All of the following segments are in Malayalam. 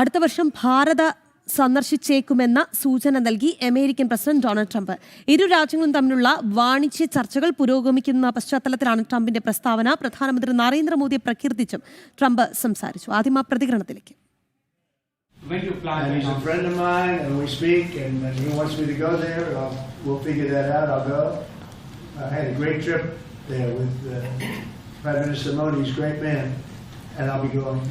അടുത്ത വർഷം ഭാരത സന്ദർശിച്ചേക്കുമെന്ന സൂചന നൽകി അമേരിക്കൻ പ്രസിഡന്റ് ഡൊണാൾഡ് ട്രംപ്. ഇരു രാജ്യങ്ങളും തമ്മിലുള്ള വാണിജ്യ ചർച്ചകൾ പുരോഗമിക്കുന്ന പശ്ചാത്തലത്തിലാണ് ട്രംപിന്റെ പ്രസ്താവന. പ്രധാനമന്ത്രി നരേന്ദ്രമോദിയെ പ്രകീർത്തിച്ചും ട്രംപ് സംസാരിച്ചു. ആദ്യം ആ പ്രതികരണത്തിലേക്ക്. When you plan And a friend of mine, and we speak, and when he wants to go there, we'll figure that out, I'll go. A great trip there with Prime Minister Modi, he's a great man, and I'll be going.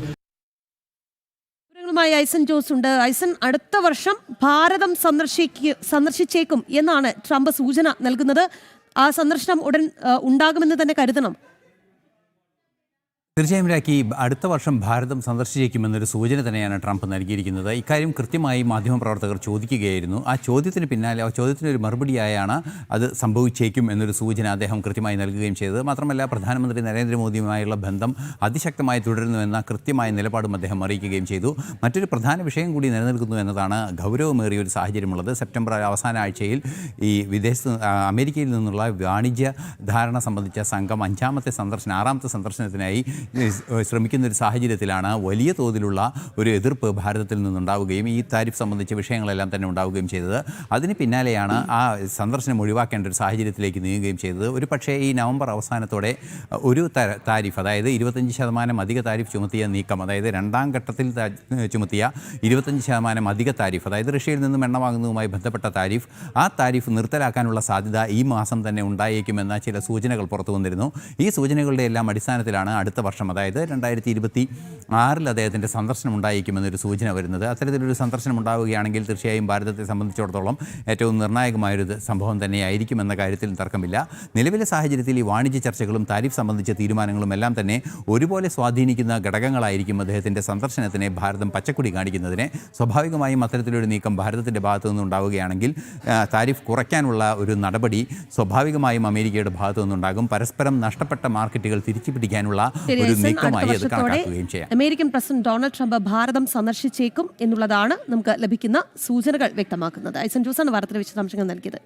വിവരങ്ങളുമായി ഐസൻ ജോസ് ഉണ്ട്. ഐസൻ അടുത്ത വർഷം ഭാരതം സന്ദർശിക്ക സന്ദർശിച്ചേക്കും എന്നാണ് ട്രംപ് സൂചന നൽകുന്നത്. ആ സന്ദർശനം ഉടൻ ഉണ്ടാകുമെന്ന് തന്നെ കരുതണം. തീർച്ചയായും രാഖി അടുത്ത വർഷം ഭാരതം സന്ദർശിച്ചേക്കുമെന്നൊരു സൂചന തന്നെയാണ് ട്രംപ് നൽകിയിരിക്കുന്നത്. ഇക്കാര്യം കൃത്യമായി മാധ്യമപ്രവർത്തകർ ചോദിക്കുകയായിരുന്നു. ആ ചോദ്യത്തിന് പിന്നാലെ ആ ചോദ്യത്തിന് ഒരു മറുപടിയായാണ് അത് സംഭവിച്ചേക്കും എന്നൊരു സൂചന അദ്ദേഹം കൃത്യമായി നൽകുകയും ചെയ്തത്. മാത്രമല്ല പ്രധാനമന്ത്രി നരേന്ദ്രമോദിയുമായുള്ള ബന്ധം അതിശക്തമായി തുടരുന്നുവെന്ന കൃത്യമായ നിലപാടും അദ്ദേഹം അറിയിക്കുകയും ചെയ്തു. മറ്റൊരു പ്രധാന വിഷയം കൂടി നിലനിൽക്കുന്നു എന്നതാണ് ഗൗരവമേറിയ ഒരു സാഹചര്യമുള്ളത്. സെപ്റ്റംബർ അവസാന ആഴ്ചയിൽ ഈ വിദേശത്ത് അമേരിക്കയിൽ നിന്നുള്ള വാണിജ്യ ധാരണ സംബന്ധിച്ച സംഘം അഞ്ചാമത്തെ സന്ദർശനം ആറാമത്തെ സന്ദർശനത്തിനായി ശ്രമിക്കുന്ന ഒരു സാഹചര്യത്തിലാണ് വലിയ തോതിലുള്ള ഒരു എതിർപ്പ് ഭാരതത്തിൽ നിന്നുണ്ടാവുകയും ഈ താരിഫ് സംബന്ധിച്ച വിഷയങ്ങളെല്ലാം തന്നെ ഉണ്ടാവുകയും ചെയ്തത്. അതിന് പിന്നാലെയാണ് ആ സന്ദർശനം ഒഴിവാക്കേണ്ട ഒരു സാഹചര്യത്തിലേക്ക് നീങ്ങുകയും ചെയ്തത്. ഒരു പക്ഷേ ഈ നവംബർ അവസാനത്തോടെ ഒരു താരിഫ് അതായത് ഇരുപത്തഞ്ച് ശതമാനം അധിക താരിഫ് ചുമത്തിയ നീക്കം അതായത് രണ്ടാം ഘട്ടത്തിൽ ചുമത്തിയ ഇരുപത്തഞ്ച് ശതമാനം അധിക താരിഫ് അതായത് റഷ്യയിൽ നിന്നും എണ്ണ വാങ്ങുന്നതുമായി ബന്ധപ്പെട്ട താരിഫ് ആ താരിഫ് നിർത്തലാക്കാനുള്ള സാധ്യത ഈ മാസം തന്നെ ഉണ്ടായേക്കുമെന്ന ചില സൂചനകൾ പുറത്തു വന്നിരുന്നു. ഈ സൂചനകളുടെ എല്ലാം അടിസ്ഥാനത്തിലാണ് അടുത്ത വർഷം. അതായത് രണ്ടായിരത്തി ഇരുപത്തി ആറിൽ അദ്ദേഹത്തിന്റെ സന്ദർശനം ഉണ്ടായിരിക്കുമെന്നൊരു സൂചന വരുന്നത്. അത്തരത്തിലൊരു സന്ദർശനം ഉണ്ടാവുകയാണെങ്കിൽ തീർച്ചയായും ഭാരതത്തെ സംബന്ധിച്ചിടത്തോളം ഏറ്റവും നിർണായകമായൊരു സംഭവം തന്നെയായിരിക്കും എന്ന കാര്യത്തിൽ തർക്കമില്ല. നിലവിലെ സാഹചര്യത്തിൽ ഈ വാണിജ്യ ചർച്ചകളും താരിഫ് സംബന്ധിച്ച തീരുമാനങ്ങളും എല്ലാം തന്നെ ഒരുപോലെ സ്വാധീനിക്കുന്ന ഘടകങ്ങളായിരിക്കും അദ്ദേഹത്തിന്റെ സന്ദർശനത്തിനെ ഭാരതം പച്ചക്കുടി കാണിക്കുന്നതിനെ. സ്വാഭാവികമായും അത്തരത്തിലൊരു നീക്കം ഭാരതത്തിന്റെ ഭാഗത്തു നിന്നുണ്ടാവുകയാണെങ്കിൽ താരിഫ് കുറയ്ക്കാനുള്ള ഒരു നടപടി സ്വാഭാവികമായും അമേരിക്കയുടെ ഭാഗത്തു നിന്നുണ്ടാകും. പരസ്പരം നഷ്ടപ്പെട്ട മാർക്കറ്റുകൾ തിരിച്ചു പിടിക്കാനുള്ള ഒരു നീക്കമായി അത് കണക്കാക്കുകയും ചെയ്യാം. അമേരിക്കൻ പ്രസിഡന്റ് ഡൊണാൾഡ് ട്രംപ് ഭാരതം സന്ദർശിച്ചേക്കും എന്നുള്ളതാണ് നമുക്ക് ലഭിക്കുന്ന സൂചനകൾ വ്യക്തമാക്കുന്നത്. ഐസൻ ജോസാണ് വാർത്തയുടെ വിശദാംശങ്ങൾ നൽകിയത്.